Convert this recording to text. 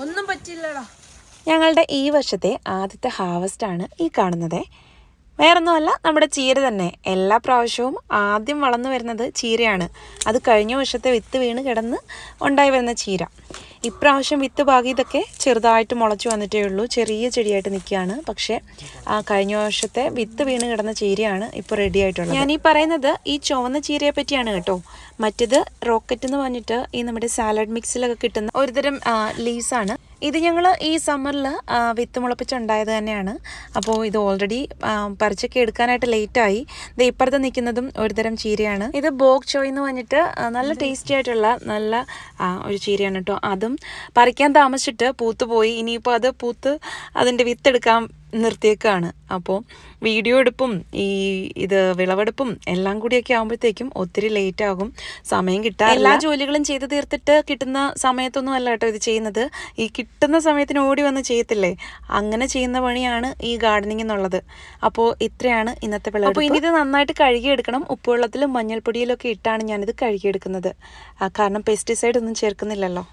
ഒന്നും പറ്റില്ലടാ ഞങ്ങളുടെ ഈ വർഷത്തെ ആദ്യത്തെ ഹാർവസ്റ്റ് ആണ് ഈ കാണുന്നത്. വേറൊന്നുമല്ല നമ്മുടെ ചീര തന്നെ. എല്ലാ പ്രാവശ്യവും ആദ്യം വളർന്നു വരുന്നത് ചീരയാണ്. അത് കഴിഞ്ഞ വർഷത്തെ വിത്ത് വീണ് കിടന്ന് ഉണ്ടായി വരുന്ന ചീര. ഇപ്രാവശ്യം വിത്ത് പാകിയതൊക്കെ ചെറുതായിട്ട് മുളച്ചു വന്നിട്ടേ ഉള്ളൂ. ചെറിയ ചെടിയായിട്ട് നിൽക്കുകയാണ്. പക്ഷേ ആ കഴിഞ്ഞ വർഷത്തെ വിത്ത് വീണ് കിടന്ന ചീരയാണ് ഇപ്പോൾ റെഡി ആയിട്ടുള്ളത്. ഞാൻ ഈ പറയുന്നത് ഈ ചുവന്ന ചീരയെ പറ്റിയാണ് കേട്ടോ. മറ്റേത് റോക്കറ്റ് എന്ന് പറഞ്ഞിട്ട് ഈ നമ്മുടെ സാലഡ് മിക്സിലൊക്കെ കിട്ടുന്ന ഒരുതരം ലീവ്സാണ് ഇത് ഞങ്ങൾ ഈ സമ്മറിൽ വിത്ത് മുളപ്പിച്ചുണ്ടായത് തന്നെയാണ്. അപ്പോൾ ഇത് ഓൾറെഡി പറിച്ചൊക്കെ എടുക്കാനായിട്ട് ലേറ്റായി ഇത് ഇപ്പുറത്ത് നിൽക്കുന്നതും ഒരുതരം ചീരയാണ്. ഇത് ബോക് ചോയ് എന്ന് പറഞ്ഞിട്ട് നല്ല ടേസ്റ്റി ആയിട്ടുള്ള നല്ല ഒരു ചീരയാണ് കേട്ടോ അതും പറിക്കാൻ താമസിച്ചിട്ട് പൂത്ത് പോയി. ഇനിയിപ്പോൾ അത് പൂത്ത് അതിന്റെ വിത്തെടുക്കാൻ നിർത്തിയേക്കാണ്. അപ്പോൾ വീഡിയോ എടുപ്പും ഈ ഇത് വിളവെടുപ്പും എല്ലാം കൂടിയൊക്കെ ആകുമ്പോഴത്തേക്കും ഒത്തിരി ലേറ്റ് ആകും. സമയം കിട്ടാൻ എല്ലാ ജോലികളും ചെയ്ത് തീർത്തിട്ട് കിട്ടുന്ന സമയത്തൊന്നും അല്ല കേട്ടോ ഇത് ചെയ്യുന്നത്. ഈ കിട്ടുന്ന സമയത്തിന് ഓടി വന്ന് ചെയ്യത്തില്ലേ? അങ്ങനെ ചെയ്യുന്ന പണിയാണ് ഈ ഗാർഡനിങ് എന്നുള്ളത്. അപ്പോൾ ഇത്രയാണ് ഇന്നത്തെ വിളവ് അപ്പോൾ ഇനി ഇത് നന്നായിട്ട് കഴുകിയെടുക്കണം. ഉപ്പുവെള്ളത്തിലും മഞ്ഞൾപ്പൊടിയിലൊക്കെ ഇട്ടാണ് ഞാനിത് കഴുകിയെടുക്കുന്നത്. കാരണം പെസ്റ്റിസൈഡ് ഒന്നും ചേർക്കുന്നില്ലല്ലോ.